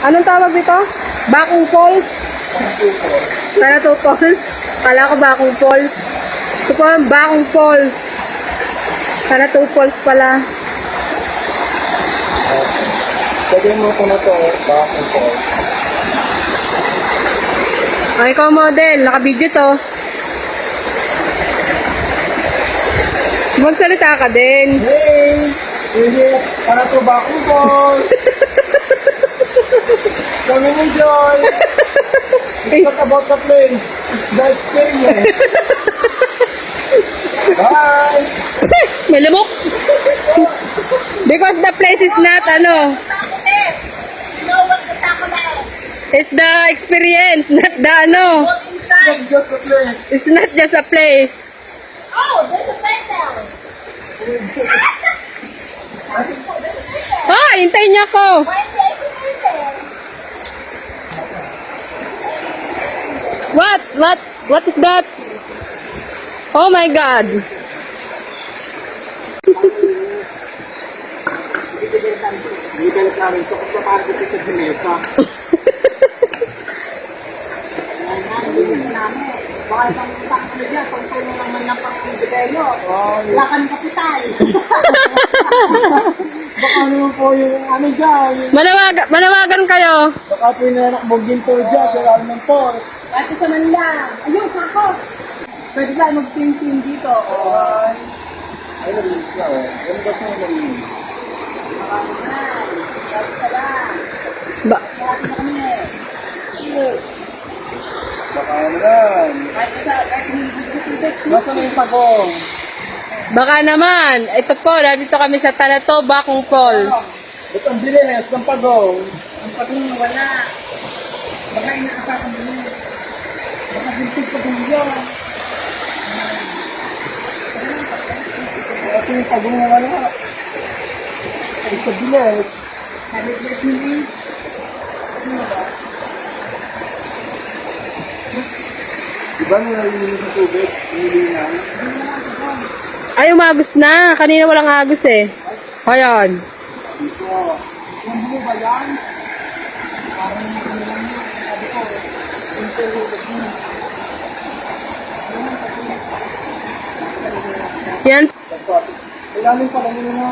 Anong tawag dito? Bakong Falls? Tanato Falls? Kala ko Bakong Falls. Ito po ang Bakong Falls. Tanato Falls pala. Pwede mo ko na to, bakit po? Ay, ikaw model. Naka-video to. Magsalita ka din. Hey! Hey! Para to bakong po! Kami mo, Joy! It's not about the place. It's the experience. Bye! May lamok. Because the place is not, ano, it's the experience, not the, ano, It's not just the place. it's not just a place. Oh, there's a playground. Ah, hintayin niyo ako. Why is the ice there? What? What? What is that? Oh my God. Sa. Baka ibang utang ano dyan, kung tulong naman ng pang-develyo. Wala ka ng kapital. Baka naman po yung ano dyan. Manawagan, manawagan kayo. Baka po yung nanak mong ginto dyan. Kaya naman po. Dati sa Manila. Ayun, sako. Pwede tayo mag-painting dito. Ay. Ay, nalinis ka oh. Ano ba siya nalinis? Ba Marami na kami. Baka naman. Nasaan na yung pagong? baka naman. Ito po, dito kami sa Tanato, Bakong Falls. Ba't ang bilis ng pagong? Ang pagong wala. Baka inaasakang mo. Baka bintig pa din yun. Ito yung pagong na wala. Ay, sa bilis. Sabi ko, hindi. Di ba nung nalilinis ng tubig? Nilinaw? Ay, umagos na. Kanina walang agos eh. Ayan. Dito. Buo ba yan? Yan. Ilalim pala nyo na.